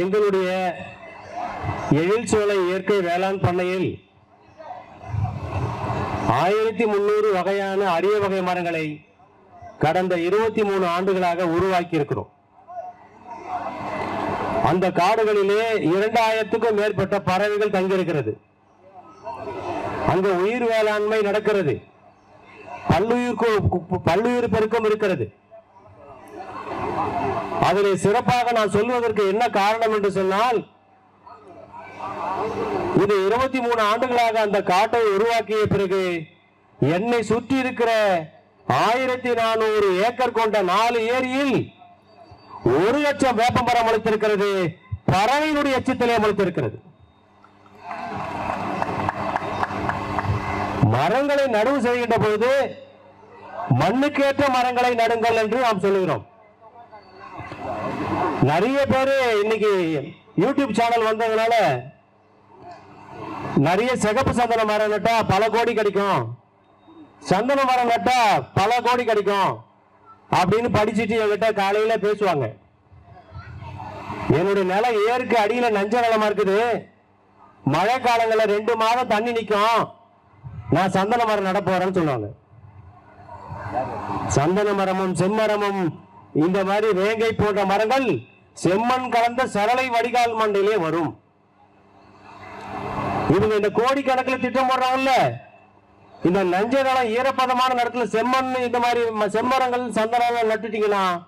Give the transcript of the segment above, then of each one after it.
எங்களுடைய எழில்சோலை இயற்கை வேளாண் பண்ணையில் ஆயிரத்தி முன்னூறு வகையான அரிய வகை மரங்களை கடந்த இருபத்தி மூணு ஆண்டுகளாக உருவாக்கி இருக்கிறோம் அந்த காடுகளிலே இரண்டாயிரத்துக்கும் மேற்பட்ட பறவைகள் தங்கியிருக்கிறது. அங்கு உயிர் வேளாண்மை நடக்கிறது. பல்லுயிர் பல்லுயிர் பெருக்கம் இருக்கிறது. அதிலே சிறப்பாக நான் சொல்வதற்கு என்ன காரணம் என்று சொன்னால் இது இருபத்தி மூணு ஆண்டுகளாக அந்த காட்டை உருவாக்கிய பிறகு என்னை சுற்றி இருக்கிற ஆயிரத்தி நானூறு ஏக்கர் கொண்ட நாலு ஏரியில் ஒரு லட்சம் வேப்பமரம் முளைத்திருக்கிறது பறவையினுடைய எச்சத்திலே முளைத்திருக்கிறது. மரங்களை நடவு செய்கின்ற பொழுது மண்ணுக்கேற்ற மரங்களை நடுங்கள் என்று நாம் சொல்லுகிறோம். நிறைய பேர் இன்னைக்கு யூடியூப் சேனல் வந்ததுனால நிறைய சிகப்பு சந்தன மரம் நட்டா பல கோடி கிடைக்கும். சந்தன மரம் நட்டா பல கோடி கிடைக்கும். அப்படின்னு படிச்சுட்டு என்கிட்ட காலையில பேசுவாங்க. என்னுடைய நிலம் ஏருக்கு அடியில நஞ்ச நிலமா இருக்குது. மழை காலங்களில் ரெண்டு மாதம் தண்ணி நிற்கும் நான் சந்தன மரம் நட போறேன்னு சொல்லுவாங்க. சந்தன மரமும் செம்மரமும் இந்த மாதிரி வேங்கை போன்ற மரங்கள் செம்மண் கலந்த சரளை வடிகால் மண்டையிலே வரும். இவங்க இந்த கோடிக்கணக்கில் திட்டம் போடுறாங்கல்ல? இந்த நஞ்ச நிலம் ஈரப்பதமான இடத்துல செம்மண் இந்த மாதிரி ம- செம்மரங்கள் சந்தனம் நட்டுட்டீங்கன்னா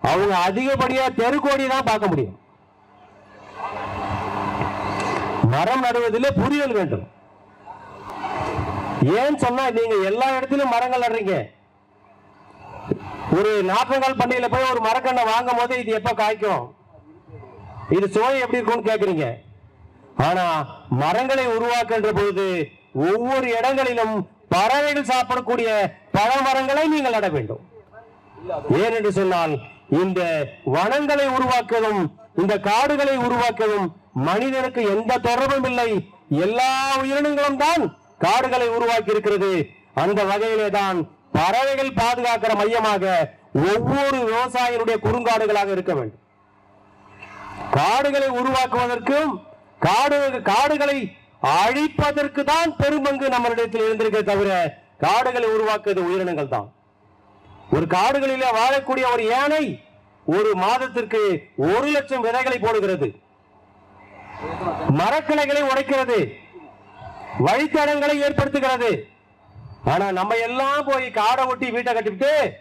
அவங்க அதிகப்படியா தெருக்கோடி தான் பார்க்க முடியும். மரம் நடுவதிலே புரிதல் வேண்டும். ஏன் சொன்னா நீங்க எல்லா இடத்திலும் மரங்கள் நடுறீங்க? ஒரு நாற்றங்கால் பண்ணையில போய் ஒரு மரக்கண்ணை வாங்கும் போது இது எப்ப காய்க்கும்? இது சுவை எப்படி இருக்கும்னு கேக்குறீங்க. ஆனா மரங்களை உருவாக்குகின்ற பொழுது ஒவ்வொரு இடங்களிலும் பறவைகள் சாப்பிடக்கூடிய பழ மரங்களை நீங்கள் நட வேண்டும். ஏனென்று சொன்னால் இந்த வனங்களை உருவாக்குவதும் இந்த காடுகளை உருவாக்குவதும் மனிதனுக்கு எந்த தொடர்பும் இல்லை. எல்லா உயிரினங்களும் தான் காடுகளை உருவாக்கி இருக்கிறது அந்த வகையிலே தான் பறவைகள் பாதுகாக்கிற மையமாக ஒவ்வொரு விவசாயினுடைய குறுங்காடுகளாக இருக்க வேண்டும். காடுகளை உருவாக்குவதற்கும் காடு காடுகளை அழிப்பதற்கு தான் பெரும்பங்கு நம்மளிடத்தில் இருந்திருக்கே தவிர காடுகளை உருவாக்குவது உயிரினங்கள் தான். ஒரு காடுகளிலே வாழக்கூடிய ஒரு யானை ஒரு மாதத்திற்கு ஒரு லட்சம் விதைகளை போடுகிறது. மரக்கிளைகளை உடைக்கிறது. வழித்தடங்களை ஏற்படுத்துகிறது. ஆனா நம்ம எல்லாம் போய் காடை ஒட்டி வீட்டை கட்டிவிட்டு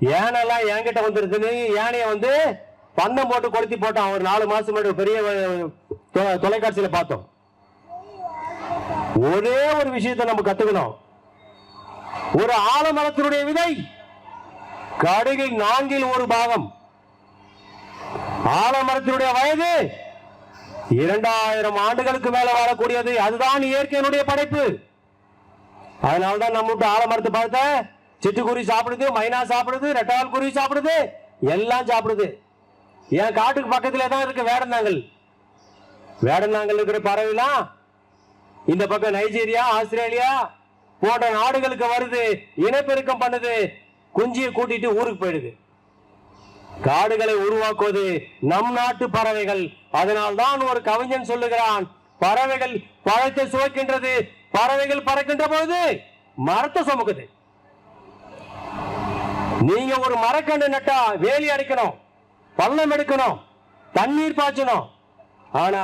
யானைலாம் என்கிட்ட வந்துருக்குன்னு யானையை வந்து பந்தம் போட்டு கொளுத்தி போட்டான். ஒரு நாலு மாசம் முன்னாடி ஒரு பெரிய தொ- தொலைக்காட்சியில பார்த்தோம். ஒரே ஒரு விஷயத்தை நம்ம கத்துக்கணும். ஒரு ஆலமரத்தினுடைய விதை கடுகில் நான்கில் ஒரு பாகம். ஆலமரத்தினுடைய வயது இரண்டாயிரம் ஆண்டுகளுக்கு மேல வாழக்கூடியது. அதுதான் இயற்கையினுடைய படைப்பு. அதனால்தான் நம்ம விட்டு ஆலமரத்தை பார்த்த சிட்டுக்குருவி சாப்பிடுது மைனா சாப்பிடுது ரெட்டவால் குருவி சாப்பிடுது எல்லாம் சாப்பிடுது. என் காட்டுக்கு பக்கத்துல தான் இருக்கு வேடந்தாங்கல். வேடந்தாங்கல் இருக்கிற பறவைலாம் இந்த பக்கம் நைஜீரியா ஆஸ்திரேலியா போன்ற நாடுகளுக்கு வருது இனப்பெருக்கம் பண்ணுது குஞ்சியை கூட்டிட்டு ஊருக்கு போயிடுது. காடுகளை உருவாக்குவது நம் நாட்டு பறவைகள். அதனால் தான் ஒரு கவிஞன் சொல்லுகிறான் பறவைகள் பழத்தை சுவைக்கின்றது பறவைகள் பறக்கின்ற போது மரத்தை சுமக்குது. நீங்க ஒரு மரக்கன்று நட்டா வேலி அடிக்கணும் பள்ளம் எடுக்கணும் தண்ணீர் பாய்ச்சணும். ஆனா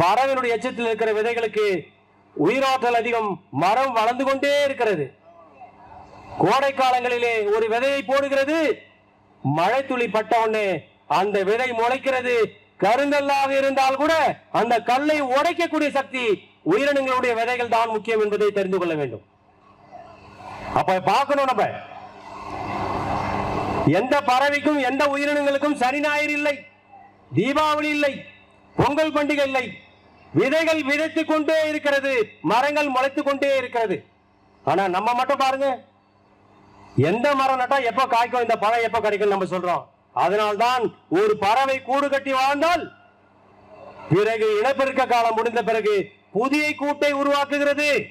பறவைகளுடைய எச்சத்தில் இருக்கிற விதைகளுக்கு உயிராற்றல் அதிகம் மரம் வளர்ந்து கொண்டே இருக்கிறது. கோடை காலங்களிலே ஒரு விதையை போடுகிறது மழை துளி பட்ட உடனே அந்த விதை முளைக்கிறது. கருங்கல்லாக இருந்தால் கூட அந்த கல்லை உடைக்கக்கூடிய சக்தி உயிரினங்களுடைய விதைகள் தான் முக்கியம் என்பதை தெரிந்து கொள்ள வேண்டும். அப்ப பார்க்கணும் நம்ம. எந்த பறவைக்கும் எந்த உயிரினங்களுக்கும் சனி ஞாயிறு இல்லை. தீபாவளி இல்லை. பொங்கல் பண்டிகை இல்லை. விதைகள் விதைத்துக் கொண்டே இருக்கிறது. மரங்கள் முளைத்துக் கொண்டே இருக்கிறது. ஆனா நம்ம மட்டும் பாருங்க. எந்த மரம் நட்டா எப்ப காய்க்கும்? இந்த பழம் எப்ப கிடைக்கும் நம்ம சொல்றோம். அதனால்தான் ஒரு பறவை கூடு கட்டி வாழ்ந்தால் பிறகு இனப்பெருக்க காலம் முடிந்த பிறகு புதிய கூட்டை உருவாக்குகிறது.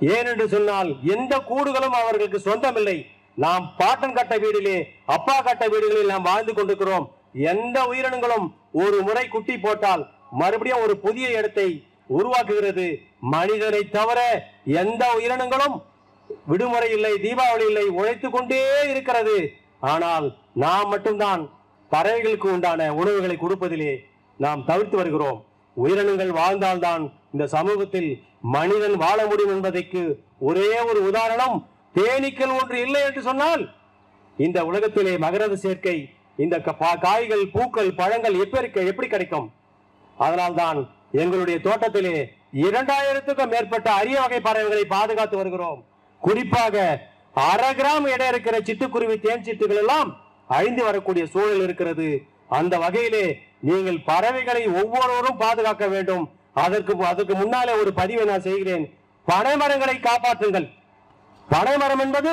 ஏனென்று சொன்னால் எந்த கூடுகளும் அவர்களுக்கு சொந்தமில்லை. நாம் பாட்டன் கட்ட வீடிலே அப்பா கட்ட வீடுகளில் நாம் வாழ்ந்து கொண்டிருக்கிறோம். எந்த உயிரினங்களும் ஒரு முறை குட்டி போட்டால் மறுபடியும் ஒரு புதிய இடத்தை உருவாக்குகிறது. மனிதரை தவிர எந்த உயிரினங்களும் விடுமுறை இல்லை தீபாவளி இல்லை உழைத்துக் கொண்டே இருக்கிறது. ஆனால் நாம் மட்டும்தான் பறவைகளுக்கு உண்டான உணவுகளை கொடுப்பதிலே நாம் தவிர்த்து வருகிறோம். உயிரினங்கள் வாழ்ந்தால்தான் இந்த சமூகத்தில் மனிதன் வாழ முடியும் என்பதற்கு ஒரே ஒரு உதாரணம் தேனீக்கள் ஒன்று இல்லை என்று சொன்னால் இந்த உலகத்திலே மகரந்த சேர்க்கை இந்த க- காய்கள் பூக்கள் பழங்கள் எப்படி எப்படி கிடைக்கும்? அதனால்தான் எங்களுடைய தோட்டத்திலே இரண்டாயிரத்துக்கும் மேற்பட்ட அரிய வகை பறவைகளை பாதுகாத்து வருகிறோம். குறிப்பாக அரை கிராம் எடை இருக்கிற சிட்டுக்குருவி தேன் சிட்டுகள் எல்லாம் அழிந்து வரக்கூடிய சூழல் இருக்கிறது. அந்த வகையிலே நீங்கள் பறவைகளை ஒவ்வொருவரும் பாதுகாக்க வேண்டும். அதற்கு அதற்கு முன்னாலே ஒரு பதிவை நான் செய்கிறேன். பனைமரங்களை காப்பாற்றுங்கள். பனைமரம் என்பது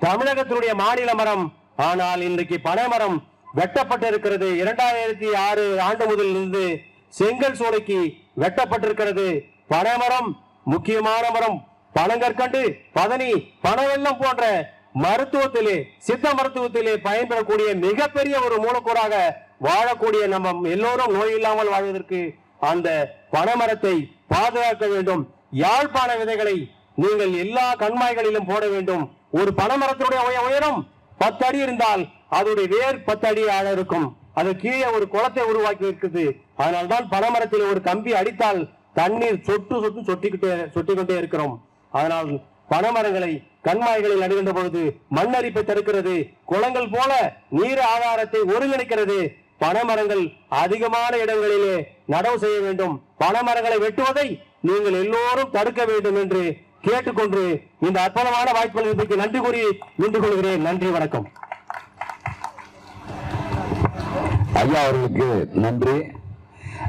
தமிழகத்தினுடைய மாநில மரம். ஆனால் இன்றைக்கு பனைமரம் வெட்டப்பட்டிருக்கிறது. இரண்டாயிரத்தி ஆறு ஆண்டு முதல் இருந்து செங்கல் சோலைக்கு வெட்டப்பட்டிருக்கிறது. பனைமரம் முக்கியமான மரம். பனங்கற்கண்டு பதனி பனவெல்லம் போன்ற மருத்துவத்திலே சித்த மருத்துவத்திலே பயன்பெறக்கூடிய மிகப்பெரிய ஒரு மூலக்கூறாக வாழக்கூடிய நம்ம எல்லோரும் நோய் இல்லாமல் வாழ்வதற்கு அந்த பனைமரத்தை பாதுகாக்க வேண்டும். யாழ்ப்பாண விதைகளை நீங்கள் எல்லா கண்மாய்களிலும் போட வேண்டும். ஒரு பனைமரத்தினுடைய உயரம் பத்து அடி இருந்தால் அதோடைய வேர் பத்து அடி ஆழ இருக்கும். அது கீழே ஒரு குளத்தை உருவாக்கி இருக்குது. அதனால்தான் பனைமரத்தில் ஒரு கம்பி அடித்தால் தண்ணீர் சொட்டு சொட்டு சொட்டிக்கிட்டே சொட்டிக்கொண்டே இருக்கிறோம். அதனால் பனைமரங்களை கண்மாய்களில் நடுகின்ற பொழுது மண்ணரிப்பை தடுக்கிறது. குளங்கள் போல நீர் ஆதாரத்தை ஒருங்கிணைக்கிறது. பனைமரங்கள் அதிகமான இடங்களிலே நடவு செய்ய வேண்டும். பனைமரங்களை வெட்டுவதை நீங்கள் எல்லோரும் தடுக்க வேண்டும் என்று கேட்டுக்கொண்டு இந்த அற்புதமான வாய்ப்புகளுக்கு நன்றி கூறி நின்று கொள்கிறேன் நன்றி வணக்கம். ஐயா அவர்களுக்கு நன்றி.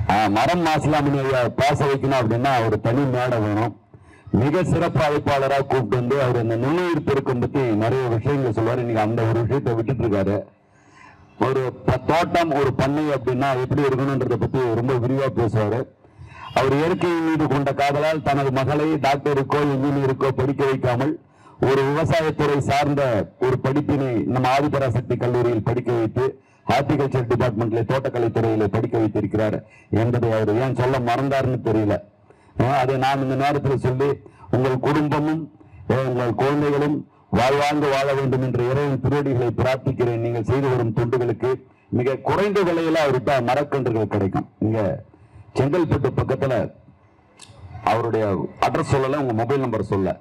ஆஹ், மரம் மாசலாமணி ஐயா பேச வைக்கணும் அப்படின்னா ஒரு தனி மேடை வேணும். மிக சிறப்பு அழைப்பாளராக கூப்பிட்டு வந்து அவர் அந்த நுண்ணுயிர் பெருக்கம் பத்தி நிறைய விஷயங்கள் சொல்லுவார். இன்னைக்கு அந்த ஒரு விஷயத்தை விட்டுட்டு இருக்காரு. ஒரு தோட்டம் ஒரு பண்ணை அப்படின்னா எப்படி இருக்கணுன்றதை பத்தி ரொம்ப விரிவா பேசுவாரு. அவர் இயற்கை மீது கொண்ட காதலால் தனது மகளை டாக்டருக்கோ இன்ஜினியருக்கோ படிக்க வைக்காமல் ஒரு விவசாயத்துறை சார்ந்த ஒரு படிப்பினை நம்ம ஆதிபராசக்தி கல்லூரியில் படிக்க வைத்து ஹார்டிகல்ச்சர் டிபார்ட்மெண்ட்ல தோட்டக்கலை துறையில படிக்க வைத்திருக்கிறார் என்பதை அவர் ஏன் சொல்ல மறந்தாருன்னு தெரியல. அதை நான் இந்த நேரத்தில் சொல்லி உங்கள் குடும்பமும் உங்கள் குழந்தைகளும் வாழ்வாழ்ந்து வாழ வேண்டும் என்று இறைவன் திருவடிகளை பிரார்த்திக்கிறேன். நீங்கள் செய்து வரும் தொண்டுகளுக்கு மிக குறைந்த விலையில அவர்கிட்ட மரக்கன்றுகள் கிடைக்கும். நீங்க செங்கல்பட்டு பக்கத்துல அவருடைய அட்ரஸ் சொல்லல உங்க மொபைல் நம்பர் சொல்ல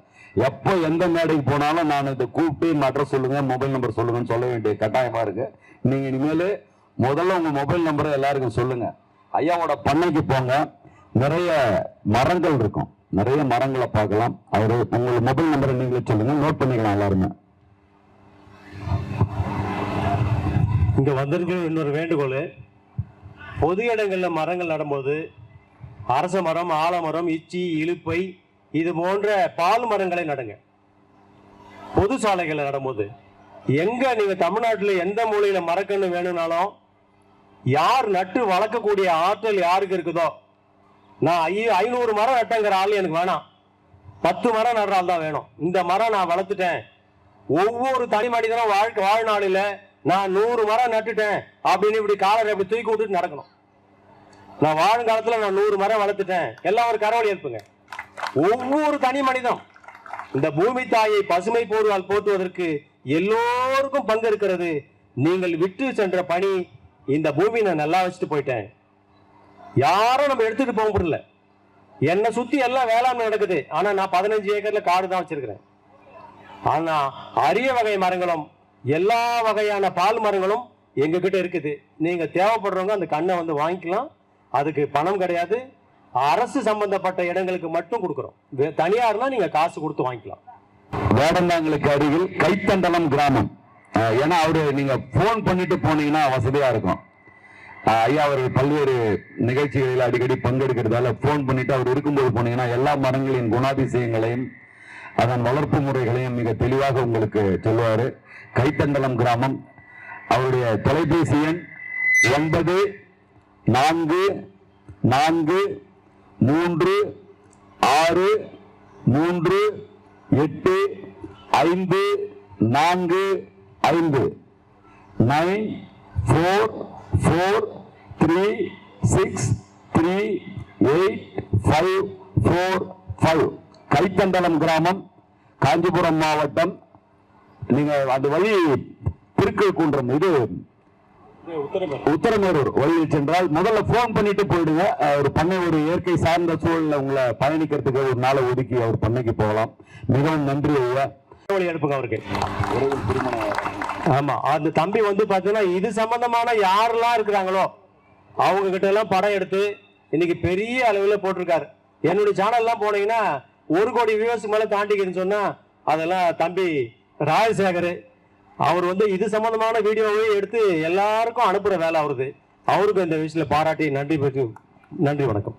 எப்போ எந்த மேடைக்கு போனாலும் நான் இதை கூப்பிட்டு அட்ரஸ் சொல்லுங்க மொபைல் நம்பர் சொல்லுங்கன்னு சொல்ல வேண்டிய கட்டாயமா இருக்கு. நீங்க இனிமேல் முதல்ல உங்க மொபைல் நம்பரை எல்லாருக்கும் சொல்லுங்க. ஐயாவோட பண்ணைக்கு போங்க. நிறைய மரங்கள் இருக்கும். நிறைய மரங்களை பார்க்கலாம். அவர் உங்க மொபைல் நம்பரை நீங்களே சொல்லுங்க. நோட் பண்ணிக்கலாம் எல்லாருமே. இங்க வந்திருக்கிற இன்னொரு வேண்டுகோள் பொது இடங்களில் மரங்கள் நடும்போது அரச மரம் ஆலமரம் இச்சி இலுப்பை இது போன்ற பால் மரங்களை நடுங்க. பொது சாலைகளில் நடும்போது எங்க நீங்க தமிழ்நாட்டில் எந்த மூலையில் மரக்கன்று வேணும்னாலும் யார் நட்டு வளர்க்கக்கூடிய ஆற்றல் யாருக்கு இருக்குதோ நான் ஐ ஐநூறு மரம் நட்டங்கிற ஆள் எனக்கு வேணாம். பத்து மரம் நடுற ஆள் தான் வேணும். இந்த மரம் நான் வளர்த்துட்டேன். ஒவ்வொரு தனி மனிதனும் வாழ்க்கை வாழ்நாளில் நான் நூறு மரம் நட்டுட்டேன் அப்படின்னு இப்படி காலரை இப்படி தூக்கி விட்டுட்டு நடக்கணும். நான் வாழும் நான் நூறு மரம் வளர்த்துட்டேன். எல்லாம் ஒரு கரவழி இருப்புங்க ஒவ்வொரு தனி மனிதம் இந்த பூமி தாயை பசுமை போர்வால் போற்றுவதற்கு எல்லோருக்கும் பங்கு இருக்கிறது. நீங்கள் விட்டு சென்ற பணி இந்த பூமி நான் நல்லா வச்சுட்டு போயிட்டேன். யாரும் நம்ம எடுத்துட்டு போக முடியல. என்னை சுத்தி எல்லாம் வேளாண்மை நடக்குது. ஆனா நான் பதினஞ்சு ஏக்கர்ல காடு தான் வச்சிருக்கிறேன். ஆனா அரிய வகை மரங்களும் எல்லா வகையான பால் மரங்களும் எங்க கிட்ட இருக்குது. நீங்க தேவைப்படுறவங்க அந்த கண்ணை வந்து வாங்கிக்கலாம். அதுக்கு பணம் கிடையாது. அரசு சம்பந்தப்பட்ட இடங்களுக்கு மட்டும் கொடுக்குறோம். வே- தனியார்னா நீங்க காசு கொடுத்து வாங்கிக்கலாம். வேடந்தாங்களுக்கு அருகில் கைத்தண்டலம் கிராமம். ஏன்னா அவரு நீங்க போன் பண்ணிட்டு போனீங்கன்னா வசதியா இருக்கும். ஐயா அவர்கள் பல்வேறு நிகழ்ச்சிகளில் அடிக்கடி பங்கெடுக்கிறதால போன் பண்ணிட்டு அவர் இருக்கும்போது போனீங்கன்னா எல்லா மரங்களின் குணாதிசயங்களையும் அதன் வளர்ப்பு முறைகளையும் மிக தெளிவாக உங்களுக்கு சொல்லுவார். கைத்தண்டலம் கிராமம். அவருடைய தொலைபேசி எண் ஒன்பது நான்கு நான்கு மூன்று ஆறு மூன்று எட்டு ஐந்து நான்கு ஐந்து. Nine four four three six three eight five four five Kaithandalam கிராமம் காஞ்சிபுரம் மாவட்டம். நீங்க அந்த வழி திருக்கழுக்குன்றம் இது உத்தரமேரூர் வழியில் சென்றால் முதல்ல போன் பண்ணிட்டு போயிடுங்க. அஹ் ஒரு பண்ணை ஒரு இயற்கை சார்ந்த சூழல்ல உங்களை பயணிக்கிறதுக்கு ஒரு நாளை ஒதுக்கி அவர் பண்ணைக்கு போகலாம். மிகவும் நன்றி ஐயா. வழி அனுப்புங்க அவருக்கு. ஆமா அந்த தம்பி வந்து பாத்தீங்கன்னா இது சம்பந்தமான யாரெல்லாம் இருக்கிறாங்களோ அவங்க கிட்ட எல்லாம் படம் எடுத்து இன்னைக்கு பெரிய அளவில் போட்டிருக்காரு. என்னுடைய சேனல்லாம் போனீங்கன்னா ஒரு கோடி வியூவர்ஸ் மேலே தாண்டிக்கிறேன்னு சொன்னா அதெல்லாம் தம்பி ராஜசேகர் அவர் வந்து இது சம்பந்தமான வீடியோவை எடுத்து எல்லாருக்கும் அனுப்புகிற வேலை அவருது. அவருக்கு இந்த விஷயத்தில் பாராட்டி நன்றி பெற்று நன்றி வணக்கம்.